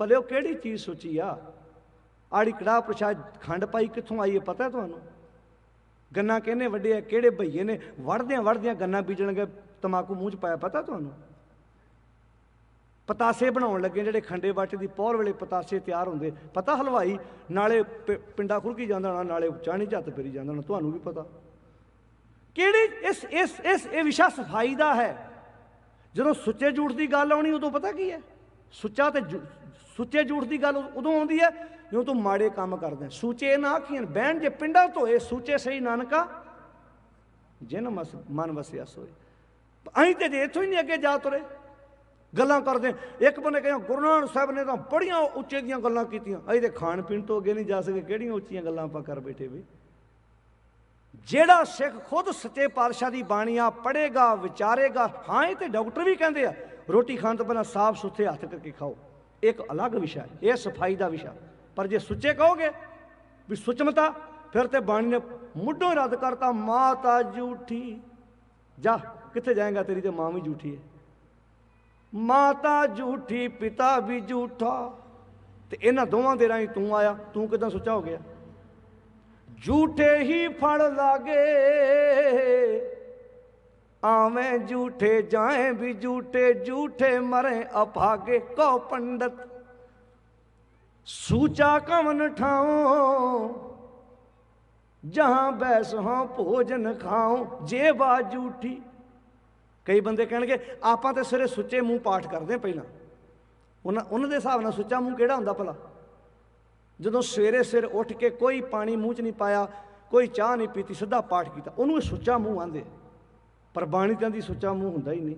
ਭਲੇ ਉਹ ਕਿਹੜੀ ਚੀਜ਼ ਸੋਚੀ ਆ? ਆੜੀ ਕੜਾਹ ਪ੍ਰਸ਼ਾਦ ਖੰਡ ਪਾਈ, ਕਿੱਥੋਂ ਆਈ ਹੈ ਪਤਾ ਤੁਹਾਨੂੰ? ਗੰਨਾ ਕਿਹਨੇ ਵੱਡੇ ਆ ਕਿਹੜੇ ਭਈਏ ਨੇ? ਵੜਦਿਆਂ ਵੜਦਿਆਂ ਗੰਨਾ ਬੀਜਣਗੇ ਤਮਾਕੂ ਮੂੰਹ ਚ ਪਾਇਆ, ਪਤਾ ਤੁਹਾਨੂੰ? ਪਤਾਸੇ ਬਣਾਉਣ ਲੱਗੇ ਜਿਹੜੇ ਖੰਡੇ ਬਾਟੇ ਦੀ, ਪੌਰ ਵੇਲੇ ਪਤਾਸੇ ਤਿਆਰ ਹੁੰਦੇ। ਪਤਾ ਹਲਵਾਈ, ਨਾਲੇ ਪਿ- ਪਿੰਡਾ ਖੁਰਕੀ ਜਾਂਦਾ ਹੋਣਾ, ਨਾਲੇ ਚਾਣੀ ਝੱਤ ਫੇਰੀ ਜਾਂਦਾ ਹੋਣਾ, ਤੁਹਾਨੂੰ ਵੀ ਪਤਾ। ਕਿਹੜੀ ਇਸ ਇਸ ਇਸ, ਇਹ ਵਿਸ਼ਾ ਸਫ਼ਾਈ ਦਾ ਹੈ? ਜਦੋਂ ਸੁੱਚੇ ਝੂਠ ਦੀ ਗੱਲ ਆਉਣੀ, ਉਦੋਂ ਪਤਾ ਕੀ ਹੈ? ਸੁੱਚਾ ਤੇ ਝੂ- ਸੁੱਚੇ ਝੂਠ ਦੀ ਗੱਲ ਉਦੋਂ ਆਉਂਦੀ ਹੈ ਜਦੋਂ ਤੂੰ ਮਾੜੇ ਕੰਮ ਕਰਦਾ ਹੈ। ਸੂਚੇ ਨਾ ਆਖੀਆਂ ਬਹਿਣ ਜੇ ਪਿੰਡਾਂ ਧੋਏ ਸੂਚੇ ਸਹੀ ਨਾਨਕਾ ਜਿਨ ਮਸ ਮਨ ਵਸਿਆ ਸੋਏ। ਅਸੀਂ ਤੇ ਜੇ ਇੱਥੋਂ ਹੀ ਨਹੀਂ ਅੱਗੇ ਜਾ ਤੁਰੇ। ਗੱਲਾਂ ਕਰਦੇ ਇੱਕ ਬੰਨੇ ਕਹਿੰਦਾ ਗੁਰੂ ਨਾਨਕ ਸਾਹਿਬ ਨੇ ਤਾਂ ਬੜੀਆਂ ਉੱਚੇ ਦੀਆਂ ਗੱਲਾਂ ਕੀਤੀਆਂ। ਅਸੀਂ ਤੇ ਖਾਣ ਪੀਣ ਤੋਂ ਅੱਗੇ ਨਹੀਂ ਜਾ ਸਕੇ। ਕਿਹੜੀਆਂ ਉੱਚੀਆਂ ਗੱਲਾਂ ਆਪਾਂ ਕਰ ਬੈਠੇ ਵੀ ਜਿਹੜਾ ਸਿੱਖ ਖੁਦ ਸੱਚੇ ਪਾਤਸ਼ਾਹ ਦੀ ਬਾਣੀਆਂ ਪੜ੍ਹੇਗਾ, ਵਿਚਾਰੇਗਾ, ਹਾਂ ਇਹ ਤੇ ਡਾਕਟਰ ਵੀ ਕਹਿੰਦੇ ਆ, ਰੋਟੀ ਖਾਣ ਤੋਂ ਪਹਿਲਾਂ ਸਾਫ਼ ਸੁਥਰੇ ਹੱਥ ਕਰਕੇ ਖਾਓ। ਇੱਕ ਅਲੱਗ ਵਿਸ਼ਾ ਹੈ, ਇਹ ਸਫ਼ਾਈ ਦਾ ਵਿਸ਼ਾ ਪਰ ਜੇ ਸੁੱਚੇ ਕਹੋਗੇ ਵੀ ਸੁਚਮਤਾ, ਫਿਰ ਤੇ ਬਾਣੀ ਨੇ ਮੁੱਢੋਂ ਰੱਦ ਕਰਤਾ, ਮਾਤਾ ਝੂਠੀ ਜਾ, ਕਿੱਥੇ ਜਾਏਗਾ ਤੇਰੀ ਤੇ ਮਾਂ ਵੀ ਝੂਠੀ ਹੈ? ਮਾਤਾ ਝੂਠੀ ਪਿਤਾ ਵੀ ਝੂਠਾ ਤੇ ਇਹਨਾਂ ਦੋਵਾਂ ਦੇ ਰਾਹੀਂ ਤੂੰ ਆਇਆ, ਤੂੰ ਕਿਦਾਂ ਸੁੱਚਾ ਹੋ ਗਿਆ? ਝੂਠੇ ਹੀ ਫੜ ਲਾਗੇ। ਆਵੇਂ ਝੂਠੇ ਜਾਏ ਵੀ ਝੂਠੇ ਝੂਠੇ ਮਰੇ ਅਭਾਗੇ ਕੋ ਪੰਡਤ। ਸੂਚਾ ਕਵਨ ਠਾਉ, ਜਹਾਂ ਬੈਸ ਹਾਂ ਭੋਜਨ ਖਾਉ, ਜੇਬਾ ਝੂਠੀ। ਕਈ ਬੰਦੇ ਕਹਿਣਗੇ, ਆਪਾਂ ਤੇ ਸਿਰੇ ਸੁੱਚੇ ਮੂੰਹ ਪਾਠ ਕਰਦੇ ਹਾਂ ਪਹਿਲਾਂ। ਉਹਨਾਂ ਉਹਨਾਂ ਦੇ ਹਿਸਾਬ ਨਾਲ ਸੁੱਚਾ ਮੂੰਹ ਕਿਹੜਾ ਹੁੰਦਾ ਭਲਾ? ਜਦੋਂ ਸਵੇਰੇ ਸਿਰ ਉੱਠ ਕੇ ਕੋਈ ਪਾਣੀ ਮੂੰਹ 'ਚ ਨਹੀਂ ਪਾਇਆ, ਕੋਈ ਚਾਹ ਨਹੀਂ ਪੀਤੀ, ਸਿੱਧਾ ਪਾਠ ਕੀਤਾ, ਉਹਨੂੰ ਸੁੱਚਾ ਮੂੰਹ ਆਂਦੇ ਪਰ ਬਾਣੀ ਕਹਿੰਦੀ ਸੁੱਚਾ ਮੂੰਹ ਹੁੰਦਾ ਹੀ ਨਹੀਂ।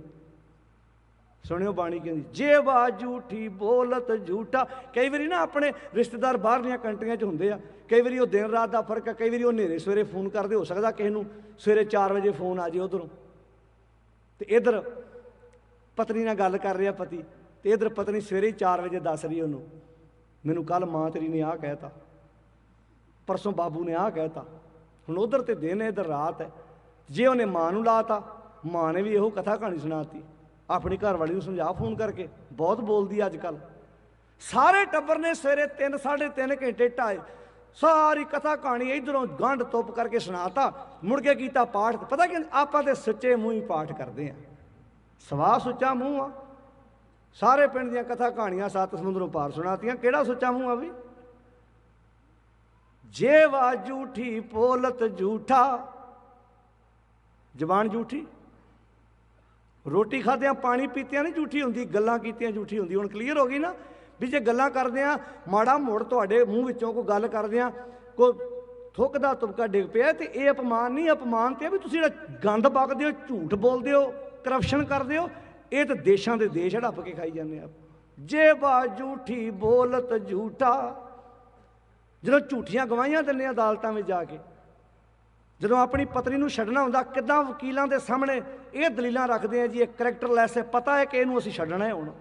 ਸੁਣਿਓ ਬਾਣੀ ਕਹਿੰਦੀ, ਜੇ ਵਾ ਝੂਠੀ, ਬੋਲਤ ਝੂਠਾ। ਕਈ ਵਾਰੀ ਨਾ ਆਪਣੇ ਰਿਸ਼ਤੇਦਾਰ ਬਾਹਰਲੀਆਂ ਕੰਟਰੀਆਂ 'ਚ ਹੁੰਦੇ ਆ, ਕਈ ਵਾਰੀ ਉਹ ਦਿਨ ਰਾਤ ਦਾ ਫ਼ਰਕ ਆ, ਕਈ ਵਾਰੀ ਉਹ ਹਨੇਰੇ ਸਵੇਰੇ ਫੋਨ ਕਰਦੇ, ਹੋ ਸਕਦਾ ਕਿਸੇ ਨੂੰ ਸਵੇਰੇ 4 ਵਜੇ ਫੋਨ ਆ ਜੇ ਉਧਰੋਂ। ਤੇ ਇਧਰ ਪਤਨੀ ਨਾਲ ਗੱਲ ਕਰ ਰਿਹਾ ਪਤੀ, ਤੇ ਇਧਰ ਪਤਨੀ ਸਵੇਰੇ ਹੀ 4 ਵਜੇ ਦੱਸ ਰਹੀ ਉਹਨੂੰ, ਮੈਨੂੰ ਕੱਲ ਮਾਂ ਤੇਰੀ ਨੇ ਆਹ ਕਹਿਤਾ, ਪਰਸੋਂ ਬਾਬੂ ਨੇ ਆਹ ਕਹਿਤਾ। ਹੁਣ ਉਧਰ ਤੇ ਦਿਨ ਹੈ, ਇਧਰ ਰਾਤ ਹੈ। ਜੇ ਉਹਨੇ ਮਾਂ ਨੂੰ ਲਾਤਾ, ਮਾਂ ਨੇ ਵੀ ਇਹੋ ਕਥਾ ਕਹਾਣੀ ਸੁਣਾਤੀ। ਆਪਣੀ ਘਰ ਵਾਲੀ ਨੂੰ ਸਮਝਾ ਫੋਨ ਕਰਕੇ, ਬਹੁਤ ਬੋਲਦੀ ਅੱਜ ਕੱਲ ਸਾਰੇ ਟੱਬਰ ਨੇ ਸਵੇਰੇ 3 3.5 ਘੰਟੇ ਢਾਏ, ਸਾਰੀ ਕਥਾ ਕਹਾਣੀ ਇਧਰੋਂ ਗੰਢ ਤੁੱਪ ਕਰਕੇ ਸੁਣਾਤਾ, ਮੁੜ ਕੇ ਕੀਤਾ ਪਾਠ। ਪਤਾ ਕਿ ਆਪਾਂ ਤੇ ਸੱਚੇ ਮੂੰਹ ਹੀ ਪਾਠ ਕਰਦੇ ਆ। ਸਵਾ ਸੁੱਚਾ ਮੂੰਹ ਆ। ਸਾਰੇ ਪਿੰਡ ਦੀਆਂ ਕਥਾ ਕਹਾਣੀਆਂ ਸੱਤ ਸਮੁੰਦਰੋਂ ਪਾਰ ਸੁਣਾਤੀਆਂ। ਕਿਹੜਾ ਸੁੱਚਾ ਮੂੰਹ ਆ ਵੀ ਜੇ ਵਾ ਝੂਠੀ ਪੋਲਤ ਝੂਠਾ ਜ਼ਬਾਨ ਝੂਠੀ। ਰੋਟੀ ਖਾਦਿਆਂ ਪਾਣੀ ਪੀਤਿਆਂ ਨਹੀਂ ਝੂਠੀ ਹੁੰਦੀ, ਗੱਲਾਂ ਕੀਤੀਆਂ ਝੂਠੀ ਹੁੰਦੀ। ਹੁਣ ਕਲੀਅਰ ਹੋ ਗਈ ਨਾ ਵੀ ਜੇ ਗੱਲਾਂ ਕਰਦੇ ਆ ਮਾੜਾ ਮੋੜ ਤੁਹਾਡੇ ਮੂੰਹ ਵਿੱਚੋਂ ਕੋਈ ਗੱਲ ਕਰਦੇ ਆ ਕੋਈ ਥੁੱਕਦਾ ਤੁਪਕਾ ਡਿੱਗ ਪਿਆ ਤੇ ਇਹ ਅਪਮਾਨ ਨਹੀਂ, ਅਪਮਾਨ ਤੇ ਵੀ ਤੁਸੀਂ ਜਿਹੜਾ ਗੰਦ ਬਕਦੇ ਹੋ, ਝੂਠ ਬੋਲਦੇ ਹੋ ਕਰਪਸ਼ਨ ਕਰਦੇ ਹੋ, ਇਹ ਤਾਂ ਦੇਸ਼ਾਂ ਦੇ ਦੇਸ਼ ਹੜੱਪ ਕੇ ਖਾਈ ਜਾਂਦੇ ਆ। ਜੇ ਬਾ ਝੂਠੀ ਬੋਲਤ ਝੂਠਾ। ਜਦੋਂ ਝੂਠੀਆਂ ਗਵਾਹੀਆਂ ਦਿੰਦੇ ਆ ਅਦਾਲਤਾਂ ਵਿੱਚ ਜਾ ਕੇ ਜਦੋਂ ਆਪਣੀ ਪਤਨੀ ਨੂੰ ਛੱਡਣਾ ਹੁੰਦਾ, ਕਿਦਾਂ ਵਕੀਲਾਂ ਦੇ ਸਾਹਮਣੇ ਇਹ ਦਲੀਲਾਂ ਰੱਖਦੇ ਆ ਜੀ, ਇਹ ਕਰੈਕਟਰਲੈਸ ਹੈ, ਪਤਾ ਹੈ ਕਿ ਇਹਨੂੰ ਅਸੀਂ ਛੱਡਣਾ ਹੈ ਹੁਣ।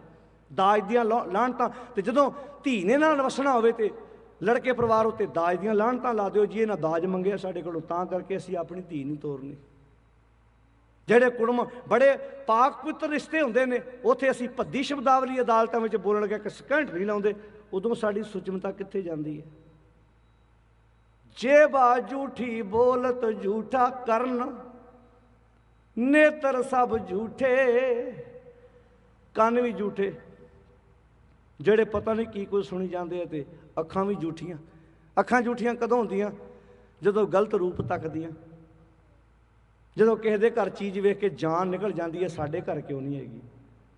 ਦਾਜ ਦੀਆਂ ਲਾ- ਲਾਹਣਤਾਂ ਤੇ ਜਦੋਂ ਧੀ ਨੇ ਨਾਲ ਵਸਣਾ ਹੋਵੇ ਤੇ ਲੜਕੇ ਪਰਿਵਾਰ ਉੱਤੇ ਦਾਜ ਦੀਆਂ ਲਾਹਣਤਾਂ ਲਾ ਦਿਓ, ਜੀ ਇਹਨਾਂ ਦਾਜ ਮੰਗਿਆ ਸਾਡੇ ਕੋਲੋਂ, ਤਾਂ ਕਰਕੇ ਅਸੀਂ ਆਪਣੀ ਧੀ ਨਹੀਂ ਤੋਰਨੀ। ਜਿਹੜੇ ਕੁੜਮ, ਬੜੇ ਪਾਕ ਪਵਿੱਤਰ ਰਿਸ਼ਤੇ ਹੁੰਦੇ ਨੇ, ਉੱਥੇ ਅਸੀਂ ਭੱਦੀ ਸ਼ਬਦਾਵਲੀ ਅਦਾਲਤਾਂ ਵਿੱਚ ਬੋਲਣ ਲੱਗੇ ਕਿ ਸਕਿੰਟ ਨਹੀਂ ਲਾਉਂਦੇ, ਉਦੋਂ ਸਾਡੀ ਸੁਚਮਤਾ ਕਿੱਥੇ ਜਾਂਦੀ ਹੈ? ਜੇ ਬਾ ਝੂਠੀ ਬੋਲਤ ਝੂਠਾ ਕਰਨ, ਨੇਤਰ ਸਭ ਝੂਠੇ, ਕੰਨ ਵੀ ਝੂਠੇ। ਜਿਹੜੇ ਪਤਾ ਨਹੀਂ ਕੀ ਕੁਝ ਸੁਣੀ ਜਾਂਦੇ ਆ ਤੇ ਅੱਖਾਂ ਵੀ ਝੂਠੀਆਂ। ਅੱਖਾਂ ਝੂਠੀਆਂ ਕਦੋਂ ਹੁੰਦੀਆਂ? ਜਦੋਂ ਗਲਤ ਰੂਪ ਤੱਕਦੀਆਂ। ਜਦੋਂ ਕਿਸੇ ਦੇ ਘਰ ਚੀਜ਼ ਵੇਖ ਕੇ ਜਾਨ ਨਿਕਲ ਜਾਂਦੀ ਹੈ, ਸਾਡੇ ਘਰ ਕਿਉਂ ਨਹੀਂ ਹੈਗੀ?